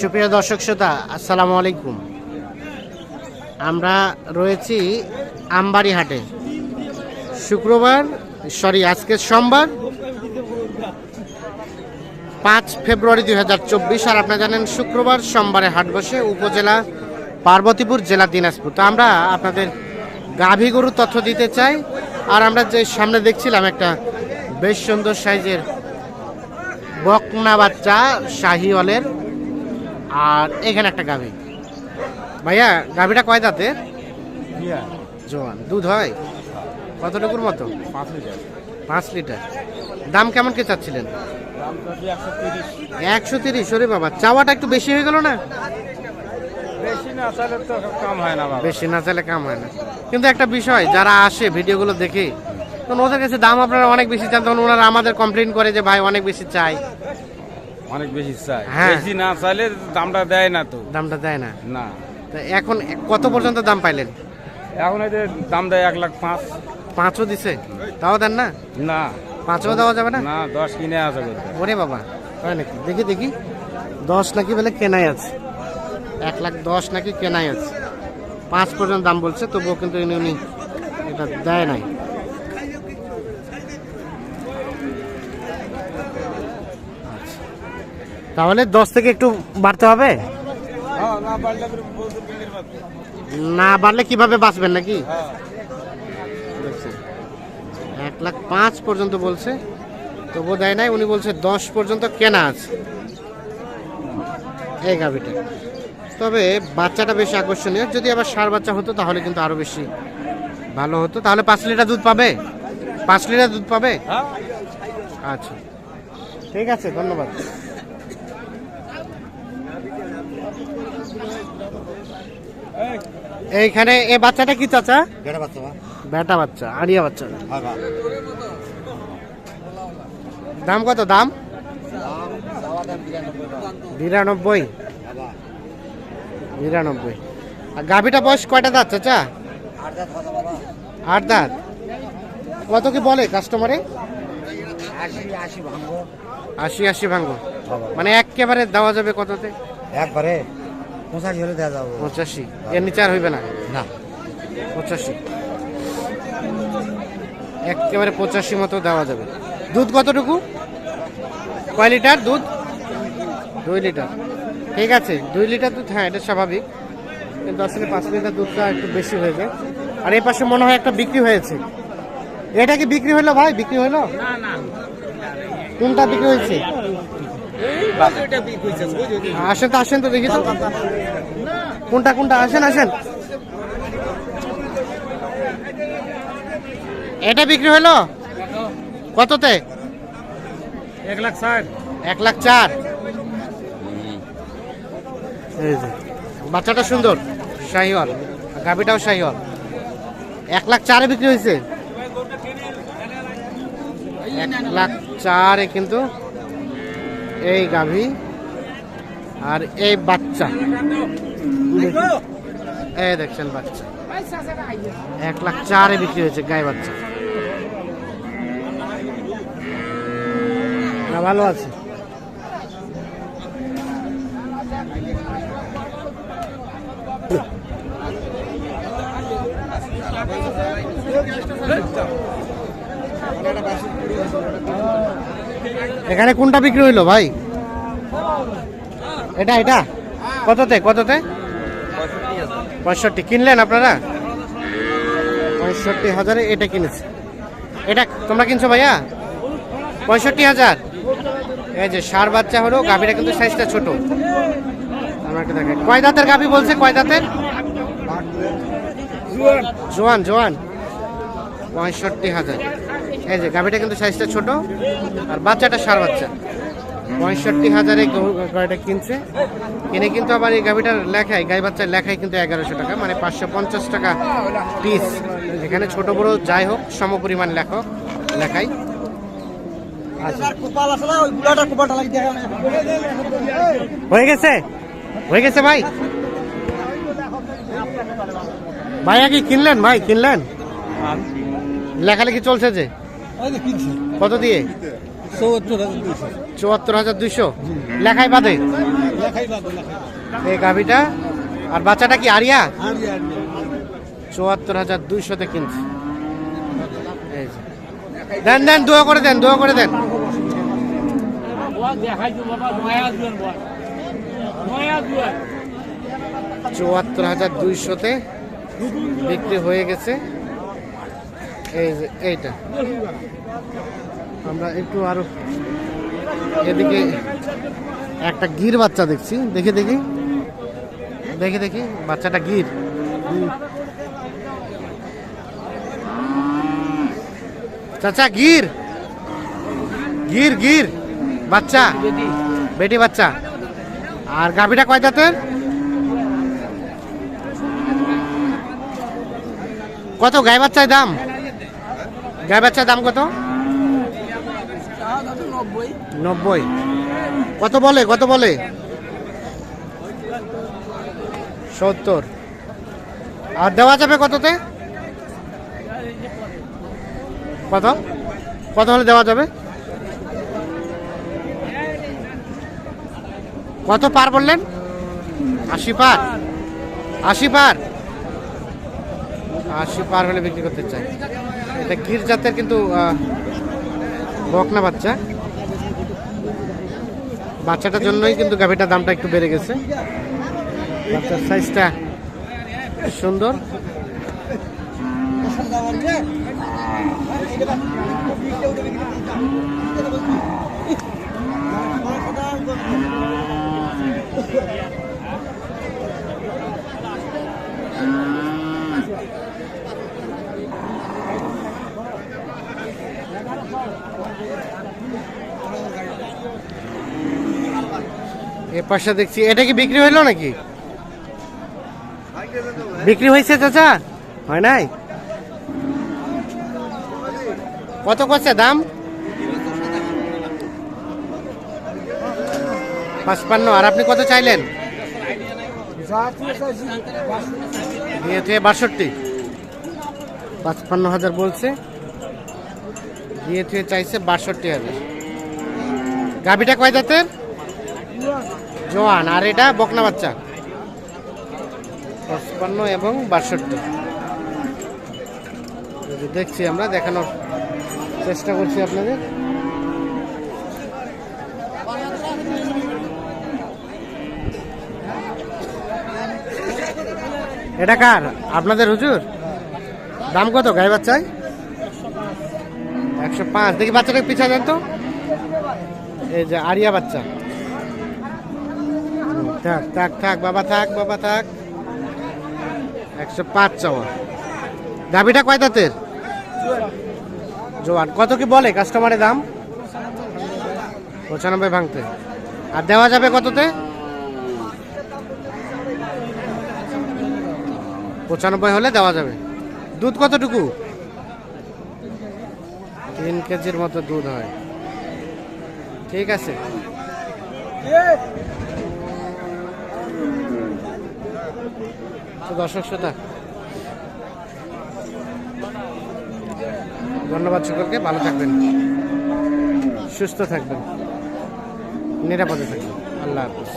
সুপ্রিয় দর্শক শ্রোতা, আসসালামু আলাইকুম। আমরা রয়েছি আমবাড়ি হাটে শুক্রবার, সরি, আজকে সোমবার, পাঁচ ফেব্রুয়ারি দুই হাজার চব্বিশ, আর আপনারা জানেন শুক্রবার সোমবারে হাট বসে উপজেলা পার্বতীপুর জেলা দিনাজপুর। তো আমরা আপনাদের গাভী গরুর তথ্য দিতে চাই, আর আমরা যে সামনে দেখছিলাম একটা বেশ সুন্দর সাইজের বকনা বাচ্চা শাহিওয়ালের আর এখানে একটা গাভী। ভাইয়া গাভীটা কয় দাঁতে? জোয়ান। দুধ হয়? কতটুকুর মতো? পাঁচ লিটার। দাম কেমন কে চাচ্ছিলেন? একশো তিরিশ। ওরে বাবা চাওয়াটা একটু বেশি হয়ে গেল না? বেশি না তাহলে তো কম হয় না বেশি না চাইলে কাম হয় না। কিন্তু একটা বিষয় যারা আসে ভিডিওগুলো দেখে তখন ওদের কাছে দাম আপনারা অনেক বেশি চান তখন ওনারা আমাদের কমপ্লেন করে যে ভাই অনেক বেশি চাই। অনেক বেশি চাই। হ্যাঁ। বেশি না চাইলে দামটা দেয় না তো। দামটা দেয় না। না। তা এখন কত পর্যন্ত দাম পাইলেন? এখন এই যে দাম দেয় এক লাখ পাঁচ। পাঁচও দিছে? তাও দেন না? না। পাঁচও দেওয়া যাবে না? না দশ কিনে আছে করতে ওরে বাবা। হয় নাকি? দেখি দেখি। দশ নাকি বলে কেনাই আছে। এক লাখ দশ নাকি কেনাই আছে। পাঁচ পর্যন্ত দাম বলছে তবুও কিন্তু ইনি উনি এটা দেয় নাই। তাহলে দশ থেকে একটু বাড়তে হবে? হ্যাঁ না বাড়লে কীভাবে বাঁচবেন নাকি? হ্যাঁ। দেখছেন এক লাখ পাঁচ পর্যন্ত বলছে তবু দেয় নাই। উনি বলছে দশ পর্যন্ত কেনা আছে। এই গাভিটা। তবে বাচ্চাটা বেশি আকর্ষণীয়। যদি আবার সার বাচ্চা হতো তাহলে কিন্তু আরও বেশি ভালো হতো। তাহলে পাঁচ লিটার দুধ পাবে? পাঁচ লিটার দুধ পাবে? হ্যাঁ। আচ্ছা। ঠিক আছে ধন্যবাদ। এইখানে এ বাচ্চাটা কি চাচা? বেটা বাচ্চা বেটা বাচ্চা আড়িয়া বাচ্চা। দাম কত দাম? বিরানব্বই। নিরানব্বই আর গাভিটা বয়স কয়টা দাঁত চাচা? আট দাঁত কত কি বলে কাস্টমারে আশি আশি ভাঙ্গো মানে একেবারে দেওয়া যাবে কততে? একবারে? পঁচাশি হলে দেওয়া যাব। পঁচাশি? এর নিচে আর হইবে না? না। পঁচাশি। একেবারে পঁচাশি মতো দেওয়া যাবে। দুধ কতটুকু? কয় লিটার দুধ? দুই লিটার। ঠিক আছে দুই লিটার দুধ হ্যাঁ এটা স্বাভাবিক। কিন্তু আসলে পাঁচ লিটার দুধটা একটু বেশি হয়ে যায়। আর এই পাশে মনে হয় একটা বিক্রি হয়েছে। এটা কি বিক্রি হলো ভাই? বিক্রি হলো? কোনটা বিক্রি হয়েছে? আসেন তো আসেন তো দেখি তো। কোনটা কোনটা? আসেন আসেন। এটা বিক্রি হলো? কততে? এক লাখ ষাট। এক লাখ চার। এই যে বাচ্চাটা সুন্দর শাহিওয়াল গাভিটাও শাহিওয়াল। এক লাখ চারে বিক্রি হয়েছে। এক লাখ চারে কিন্তু এই গাভি আর এই বাচ্চা। এই দেখছেন বাচ্চা। এক লাখ চারে বিক্রি হয়েছে গায়ে বাচ্চা। ভালো আছে। এখানে কোনটা বিক্রি হইল ভাই? এটা এটা? কততে কততে? পঁয়ষট্টি। কিনলেন আপনারা? পঁয়ষট্টি হাজারে এটা কিনেছে। এটা তোমরা কিনছো ভাইয়া? পঁয়ষট্টি হাজার। এই যে সার বাচ্চা হলো গাভীটা কিন্তু সাইজটা ছোট। আমাকে দেখে কয় দাঁতের গাভী বলছে? কয় দাঁতের? জোয়ান জোয়ান। পঁয়ষট্টি হাজার। এই যে গাভীটা কিন্তু সাইজটা ছোট, আর বাচ্চাটা সার বাচ্চা। পঁয়ষট্টি হাজারে গাড়িটা কিনছে। কিনে কিন্তু আবার এই গাভীটার লেখায়, গাই বাচ্চার লেখায় কিন্তু এগারোশো টাকা মানে পাঁচশো পঞ্চাশ টাকা পিস যেখানে ছোট বড় যাই হোক সমপরিমাণ লেখক, লেখাই। আচ্ছা। হয়ে গেছে? হয়ে গেছে ভাই? ভাইয়া কি কিনলেন, ভাই কিনলেন? লেখালেখি চলছে যে। কত দিয়ে? চুয়াত্তর হাজার দুইশো। লেখাই বাদে? এই গাভিটা? আর বাচ্চাটা কি আরিয়া? চুয়াত্তর হাজার দুইশোতে কিনছে। দেন দেন দোয়া করে দেন দোয়া করে দেন। চুয়াত্তর হাজার দুইশোতে বিক্রি হয়ে গেছে। এই যে, এইটা। আমরা একটু আরও এদিকে একটা গির বাচ্চা দেখছি। দেখি দেখি। দেখি দেখি। বাচ্চাটা গির। চাচা, গির। গির গির। বাচ্চা। বেটি বাচ্চা। আর গাভিটা কয় দাঁতের? কত গাই বাচ্চার দাম? গাই বাচ্চার দাম কত? নব্বই। কত বলে কত বলে? সত্তর। আর দেওয়া যাবে কততে? কত? কত হলে দেওয়া যাবে? কত পার বললেন? আশি পার। আশি পার। আশি পার হলে বিক্রি করতে চাই এটা গির জাতের কিন্তু বকনা বাচ্চা। বাচ্চাটার জন্যই কিন্তু গাভিটার দামটা একটু বেড়ে গেছে। বাচ্চার সাইজটা সুন্দর। এ পাশে দেখছি, এটা কি বিক্রি হইল নাকি? বিক্রি হয়েছে চাচা? হয় নাই? কত করছে দাম? পাঁচপান্ন, আর আপনি কত চাইলেন? বাষট্টি। পাঁচপান্ন হাজার বলছে। দিয়ে থেকে চাইছে বাষট্টি হাজার। গাভিটা কয় দাঁতের জোয়ান। আর এটা বকনা বাচ্চা। পঁচপান্ন এবং বাষট্টি। দেখছি আমরা, দেখানোর চেষ্টা করছি আপনাদের। এটা কার? আপনাদের হুজুর? দাম কত গাই বাচ্চায়? একশো পাঁচ। দেখি বাচ্চাটাকে পিছা দেন তো। এই যে আরিয়া বাচ্চা। থাক থাক থাক, বাবা থাক বাবা থাক। একশো পাঁচ চাওয়া। গাভিটা কয় দাঁতের? জোয়ান। কত কি বলে কাস্টমারের দাম? পঁচানব্বই ভাঙতে। আর দেওয়া যাবে কততে? পঁচানব্বই হলে দেওয়া যাবে। দুধ কতটুকু? তিন কেজির মতো দুধ হয়। ঠিক আছে। দর্শক শ্রোতা, ধন্যবাদ সকলকে, ভালো থাকবেন, সুস্থ থাকবেন, নিরাপদে থাকবেন। আল্লাহ হাফিজ।